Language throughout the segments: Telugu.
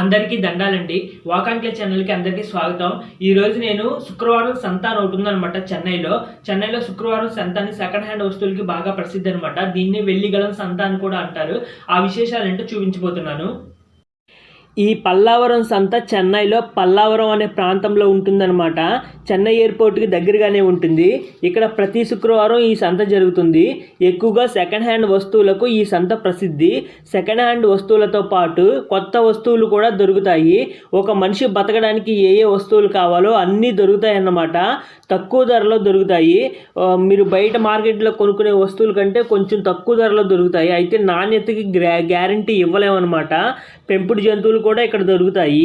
అందరికీ దండాలండి. వాకాంట్లే ఛానల్కి అందరికీ స్వాగతం. ఈ రోజు నేను శుక్రవారం సంతాన్ అని ఒకటి చెన్నైలో. చెన్నైలో శుక్రవారం సంతాన్ని సెకండ్ హ్యాండ్ వస్తువులకి బాగా ప్రసిద్ధి అనమాట దీన్ని వెల్లిగలం సంతాన్ కూడా అంటారు. ఆ విశేషాలు ఏంటో చూపించబోతున్నాను. ఈ పల్లావరం సంత చెన్నైలో పల్లావరం అనే ప్రాంతంలో ఉంటుందన్నమాట. చెన్నై ఎయిర్పోర్ట్కి దగ్గరగానే ఉంటుంది. ఇక్కడ ప్రతి శుక్రవారం ఈ సంత జరుగుతుంది. ఎక్కువగా సెకండ్ హ్యాండ్ వస్తువులకు ఈ సంత ప్రసిద్ధి. సెకండ్ హ్యాండ్ వస్తువులతో పాటు కొత్త వస్తువులు కూడా దొరుకుతాయి. ఒక మనిషి బతకడానికి ఏ ఏ వస్తువులు కావాలో అన్నీ దొరుకుతాయి అన్నమాట తక్కువ ధరలో దొరుకుతాయి. మీరు బయట మార్కెట్లో కొనుక్కునే వస్తువుల కంటే కొంచెం తక్కువ ధరలో దొరుకుతాయి. అయితే నాణ్యతకి గ్రా గ్యారంటీ ఇవ్వలేమన్నమాట. పెంపుడు జంతువులు కూడా ఇక్కడ దొరుకుతాయి.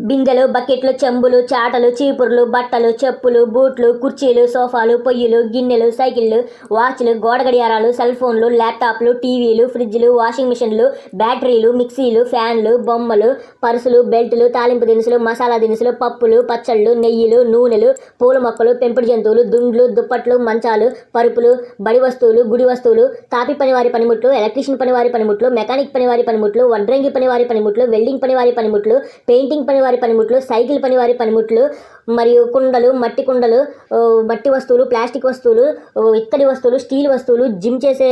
బిందెలు బకెట్లు చెంబులు చాటలు చీపుర్లు బట్టలు చెప్పులు బూట్లు కుర్చీలు సోఫాలు పొయ్యిలు గిన్నెలు సైకిళ్ళు వాచ్లు గోడ గడియారాలు సెల్ ఫోన్లు ల్యాప్టాప్లు టీవీలు ఫ్రిడ్జ్లు వాషింగ్ మిషన్లు బ్యాటరీలు మిక్సీలు ఫ్యాన్లు బొమ్మలు పర్సులు బెల్టులు తాలింపు దినుసులు మసాలా దినుసులు పప్పులు పచ్చళ్ళు నెయ్యిలు నూనెలు పూల మొక్కలు పెంపుడు జంతువులు దుండ్లు దుప్పట్లు మంచాలు పరుపులు బడి వస్తువులు గుడి వస్తువులు తాపి పనివారి పనిముట్లు ఎలక్ట్రీషియన్ పనివారి పనిముట్లు మెకానిక్ పనివారి పనిముట్లు వడ్రంగి పనివారి పనిముట్లు వెల్డింగ్ పనివారి పనిముట్లు పెయింటింగ్ పనివారి పనిముట్లు సైకిల్ పని వారి పనిముట్లు మరియు కుండలు మట్టి కుండలు మట్టి వస్తువులు ప్లాస్టిక్ వస్తువులు ఇత్తడి వస్తువులు స్టీల్ వస్తువులు జిమ్ చేసే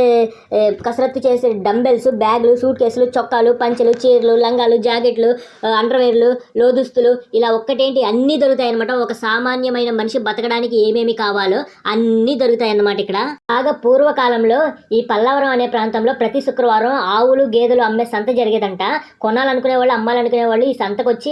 కసరత్తు చేసే డంబెల్స్ బ్యాగులు సూట్ కేసులు చొక్కాలు పంచెలు చీరలు లంగాలు జాకెట్లు అండర్వేర్లు లోదుస్తులు ఇలా ఒక్కటేంటి అన్నీ దొరుకుతాయి అనమాట ఒక సామాన్యమైన మనిషి బతకడానికి ఏమేమి కావాలో అన్నీ దొరుకుతాయి అన్నమాట ఇక్కడ. బాగా పూర్వకాలంలో ఈ పల్లవరం అనే ప్రాంతంలో ప్రతి శుక్రవారం ఆవులు గేదెలు అమ్మే సంత జరిగేదంట. కొనాలనుకునే వాళ్ళు అమ్మాలనుకునే వాళ్ళు ఈ సంతకు వచ్చి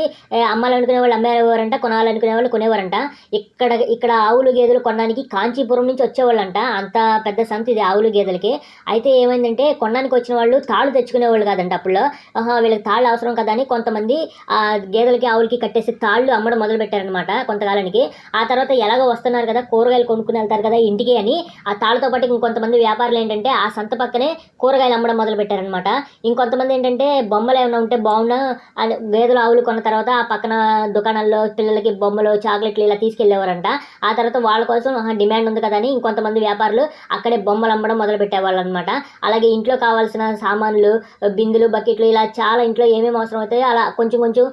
అమ్మాలనుకునే వాళ్ళు అమ్మేవారంట కొనాలనుకునే వాళ్ళు కొనేవారంట ఇక్కడ ఇక్కడ ఆవులు గేదెలు కొనడానికి కాంచీపురం నుంచి వచ్చేవాళ్ళంట. అంత పెద్ద సంత ఇది ఆవులు గేదెలకి. అయితే ఏమైందంటే కొనడానికి వచ్చిన వాళ్ళు తాళ్ళు తెచ్చుకునేవాళ్ళు కాదంట అప్పుడులో. ఆహా, వీళ్ళకి తాళ్ళు అవసరం కదా అని కొంతమంది ఆ గేదెలకి ఆవులకి కట్టేసి తాళ్ళు అమ్మడం మొదలు పెట్టారనమాట కొంతకాలానికి. ఆ తర్వాత ఎలాగో వస్తున్నారు కదా కూరగాయలు కొనుక్కుని వెళ్తారు కదా ఇంటికి అని ఆ తాళ్ళతో పాటు ఇంకొంతమంది వ్యాపారులు ఏంటంటే ఆ సంత పక్కనే కూరగాయలు అమ్మడం మొదలు పెట్టారనమాట ఇంకొంతమంది ఏంటంటే బొమ్మలు ఏమైనా ఉంటే బాగున్నా అని గేదెలు ఆవులు కొన్న తర్వాత ఆ పక్కన దుకాణాల్లో పిల్లలకి బొమ్మలు చాక్లెట్లు ఇలా తీసుకెళ్ళేవారంట ఆ తర్వాత వాళ్ళ కోసం డిమాండ్ ఉంది కదా అని ఇంకొంతమంది వ్యాపారులు అక్కడే బొమ్మలు అమ్మడం మొదలు పెట్టేవాళ్ళు అనమాట అలాగే ఇంట్లో కావాల్సిన సామాన్లు బిందులు బకెట్లు ఇలా చాలా ఇంట్లో ఏమేమి అవసరం అవుతాయో అలా కొంచెం కొంచెం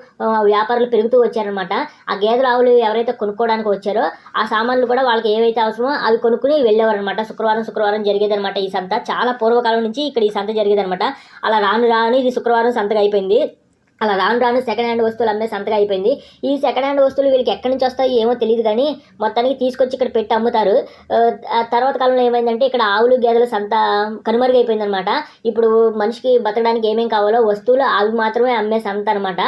వ్యాపారులు పెరుగుతూ వచ్చారనమాట. ఆ గేదెలు ఆవులు ఎవరైతే కొనుక్కోవడానికి వచ్చారో ఆ సామాన్లు కూడా వాళ్ళకి ఏవైతే అవసరమో అవి కొనుక్కుని వెళ్ళేవారనమాట. శుక్రవారం శుక్రవారం జరిగేదనమాట ఈ సంత. చాలా పూర్వకాలం నుంచి ఇక్కడ ఈ సంత జరిగేదనమాట. అలా రాను రాను ఇది శుక్రవారం సంతగా అయిపోయింది. అలా రాను రాను సెకండ్ హ్యాండ్ వస్తువులు అమ్మే సంతగా అయిపోయింది. ఈ సెకండ్ హ్యాండ్ వస్తువులు వీళ్ళకి ఎక్కడి నుంచి వస్తాయో ఏమో తెలియదు కానీ మొత్తానికి తీసుకొచ్చి ఇక్కడ పెట్టి అమ్ముతారు. తర్వాత కాలంలో ఏమైందంటే ఇక్కడ ఆవులు గేదెల సంత కనుమరుగైపోయింది అనమాట ఇప్పుడు మనిషికి బతకడానికి ఏమేం కావాలో వస్తువులు అవి మాత్రమే అమ్మే సంత అనమాట.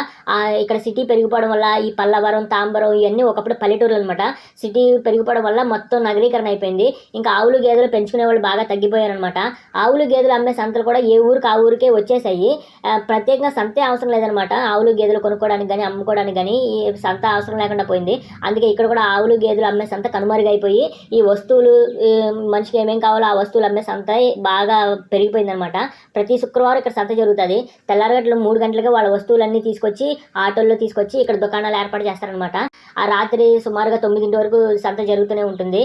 ఇక్కడ సిటీ పెరిగిపోవడం వల్ల ఈ పల్లవరం తాంబరం ఇవన్నీ ఒకప్పుడు పల్లెటూరులు అనమాట. సిటీ పెరిగిపోవడం వల్ల మొత్తం నగరీకరణ అయిపోయింది. ఇంకా ఆవులు గేదెలు పెంచుకునే వాళ్ళు బాగా తగ్గిపోయారనమాట. ఆవులు గేదెలు అమ్మే సంతలు కూడా ఏ ఊరికి ఆ ఊరికే వచ్చేసాయి. ప్రత్యేకంగా సంతే అవసరం లేదనమాట. ఆవులు గేదెలు కొనుక్కోవడానికి కానీ అమ్ముకోవడానికి కానీ ఈ సంత అవసరం లేకుండా పోయింది. అందుకే ఇక్కడ కూడా ఆవులు గేదెలు అమ్మే సంత కనుమరుగైపోయి ఈ వస్తువులు మనిషికి ఏమేం కావాలో ఆ వస్తువులు అమ్మే సంత బాగా పెరిగిపోయిందనమాట ప్రతి శుక్రవారం ఇక్కడ సంత జరుగుతుంది. తెల్లారగట్లు మూడు గంటలుగా వాళ్ళ వస్తువులన్నీ తీసుకొచ్చి ఆటోల్లో తీసుకొచ్చి ఇక్కడ దుకాణాలు ఏర్పాటు చేస్తారనమాట ఆ రాత్రి సుమారుగా తొమ్మిదింటి వరకు సంత జరుగుతూనే ఉంటుంది.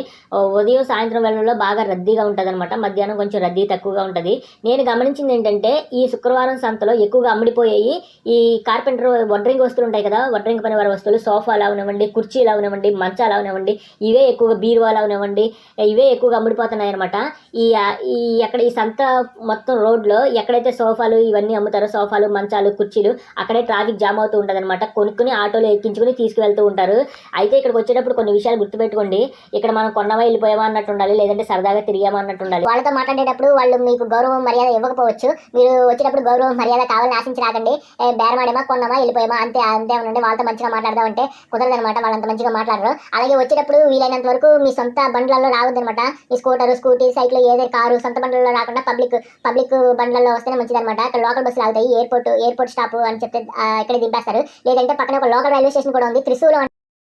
ఉదయం సాయంత్రం వేళల్లో బాగా రద్దీగా ఉంటుంది అనమాట మధ్యాహ్నం కొంచెం రద్దీ తక్కువగా ఉంటుంది. నేను గమనించింది ఏంటంటే ఈ శుక్రవారం సంతలో ఎక్కువగా అమ్ముడిపోయాయి ఈ కార్పెంటర్ వడ్రింగ్ వస్తువులు ఉంటాయి కదా వడ్రింగ్ పని వారి వస్తువులు సోఫాలు అవనివ్వండి కుర్చీలు అవనివ్వండి మంచాలు అవనివ్వండి ఇవే ఎక్కువగా బీరువాలు అవనివ్వండి ఇవే ఎక్కువగా అమ్ముడిపోతున్నాయి అనమాట ఈ ఈ ఎక్కడ ఈ సంత మొత్తం రోడ్లో ఎక్కడైతే సోఫాలు ఇవన్నీ అమ్ముతారో సోఫాలు మంచాలు కుర్చీలు అక్కడే ట్రాఫిక్ జామ్ అవుతూ ఉంటుంది అనమాట కొనుక్కుని ఆటోలో ఎక్కించుకుని తీసుకువెళ్తూ ఉంటారు. అయితే ఇక్కడికి వచ్చేటప్పుడు కొన్ని విషయాలు గుర్తుపెట్టుకోండి. ఇక్కడ మనం కొన్నవా వెళ్ళిపోయామా అన్నట్టు ఉండాలి లేదంటే సరదాగా తిరిగామా అన్నట్టు ఉండాలి. వాళ్ళతో మాట్లాడేటప్పుడు వాళ్ళు మీకు గౌరవం మర్యాద ఇవ్వకపోవచ్చు. మీరు వచ్చేటప్పుడు గౌరవం మర్యాద కావాలని ఆశించి రాకండి. బేరమాడేమా కొన్నామా వెళ్ళిపోయామా అంతే అంతే ఉండండి వాళ్ళతో మంచిగా మాట్లాడదామంటే కుదరదనమాట వాళ్ళంత మంచిగా మాట్లాడరు. అలాగే వచ్చేటప్పుడు వీలైనంత వరకు మీ సొంత బండ్లలో రావద్దనమాట మీ స్కూటర్ స్కూటీ సైకిల్ ఏదైనా కారు సొంత బండ్లలో రాకుండా పబ్లిక్ పబ్లిక్ బండ్లలో వస్తేనే మంచిదన్నమాట. అక్కడ లోకల్ బస్సులు ఆగుతాయి. ఎయిర్పోర్ట్ ఎయిర్పోర్ట్ స్టాప్ అని చెప్తే ఇక్కడ దింపేస్తారు. లేదంటే పక్కన ఒక లోకల్ రైల్వే స్టేషన్ కూడా ఉంది. త్రిశూలం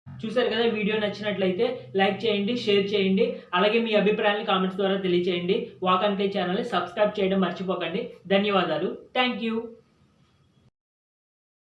చూసారు కదా వీడియో నచ్చినట్లయితే లైక్ చేయండి షేర్ చేయండి. అలాగే మీ అభిప్రాయాన్ని కామెంట్స్ ద్వారా తెలియచేయండి. వాక్ అండ్ ప్లే ఛానల్ని సబ్స్క్రైబ్ చేయడం మర్చిపోకండి. ధన్యవాదాలు. Thank you.